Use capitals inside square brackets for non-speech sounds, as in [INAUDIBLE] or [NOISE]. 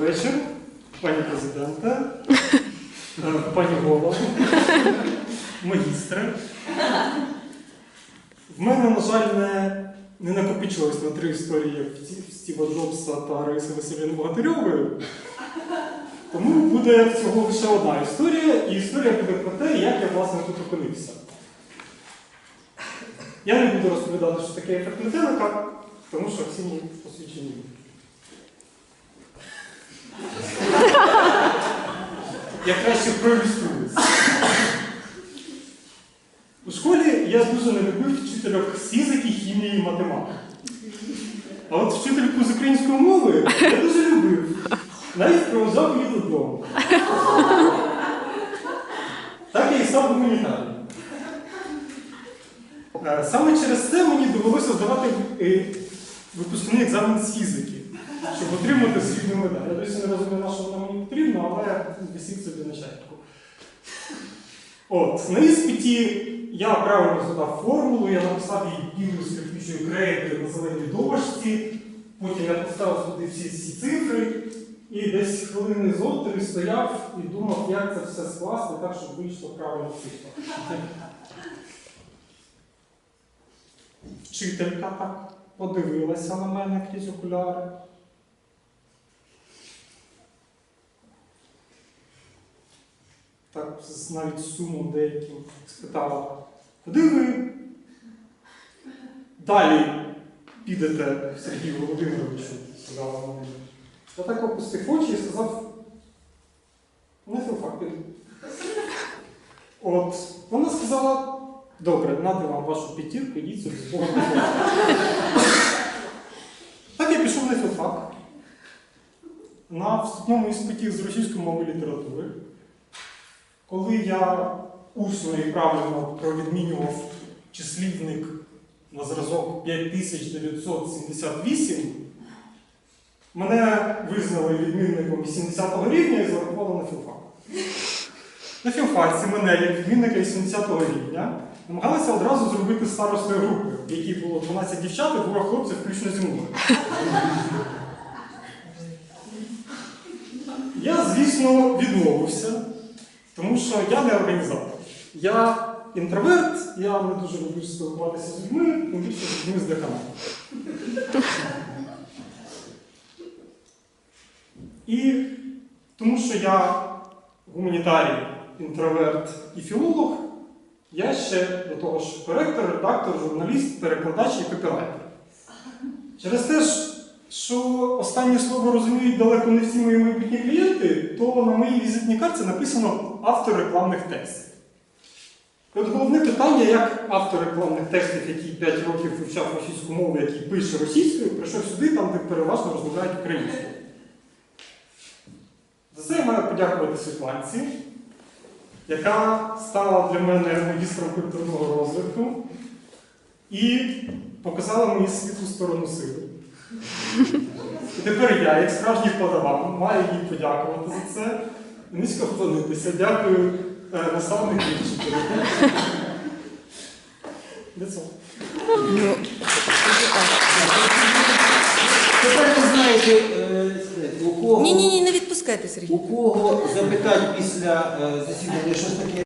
вечір, пані президенте, [LAUGHS] е, пані голова, магістри. В мене, на жаль, не, не накопичилось на три історії, як Стіва Джобса та Раїси Васильівни Богатирьової. Тому буде всього лише одна історія, і історія буде про те, як я власне тут опинився. Я не буду розповідати, що таке ефект метелика, тому що всі мені посвідчені. Я краще проілюструю. У школі я дуже не любив вчительок з фізики, хімії і математики. А от вчительку з української мови я дуже любив. Навіть проводжав її додому. Так я і став гуманітарієм. Е, Саме через це мені довелося здавати е, випускний екзамен з фізики, щоб отримати срібну медаль. Я досі не розумію, на що вона мені потрібна, але висів собі на чайку. От, на іспиті я правильно задав формулу, я написав її білою скрипучою крейдою на зеленій дошці, потім я поставив сюди всі ці цифри, і десь хвилини з отелі стояв і думав, як це все скласти так, щоб вийшло правильно цифра. Вчителька так подивилася на мене крізь окуляри. Так, з навіть сумом деяким спитала, куди ви далі підете Сергію Володимировичу, сказала вона. Я так опустив очі і сказав, на філфак піду. От, вона сказала, добре, нати вам вашу п'ятірку, йдіть собі з Богом. Так я пішов на філфак. На вступному іспиті з російської мови літератури. Коли я усно і правильно провідмінював числівник на зразок 5978, мене визнали відмінником 80-го рівня і зарахували на філфак. На філфаці мене, як відмінника 80-го рівня, намагалися одразу зробити старостою групи, в якій було 12 дівчат і двоє хлопців, включно зі мною. Я, звісно, відмовився, тому що я не організатор. Я інтроверт, я не дуже люблю спілкуватися з людьми, тим більше з людьми з деканату. І тому що я гуманітарій, інтроверт і філолог, я ще до того ж коректор, редактор, журналіст, перекладач і копірайтер. Через те, ж, що останнє слово розуміють далеко не всі мої майбутні клієнти, то на моїй візитній картці написано автор рекламних текстів. І от головне питання, як автор рекламних текстів, який 5 років вивчав російську мову, який пише російською, прийшов сюди, там, де переважно розмовляють українською. За це я маю подякувати Світланці, яка стала для мене магістром культурного розвитку і показала мені світлу сторону сили. І тепер я, як справжній подаван, маю їй подякувати за це. Низько вклонитися. Дякую е, наставнику і вчителю. That's all. Ну, Тепер ви знаєте, е, у кого, ні, ні, ні, не відпускайте, Сергій. у кого запитань після е, засідання щось таке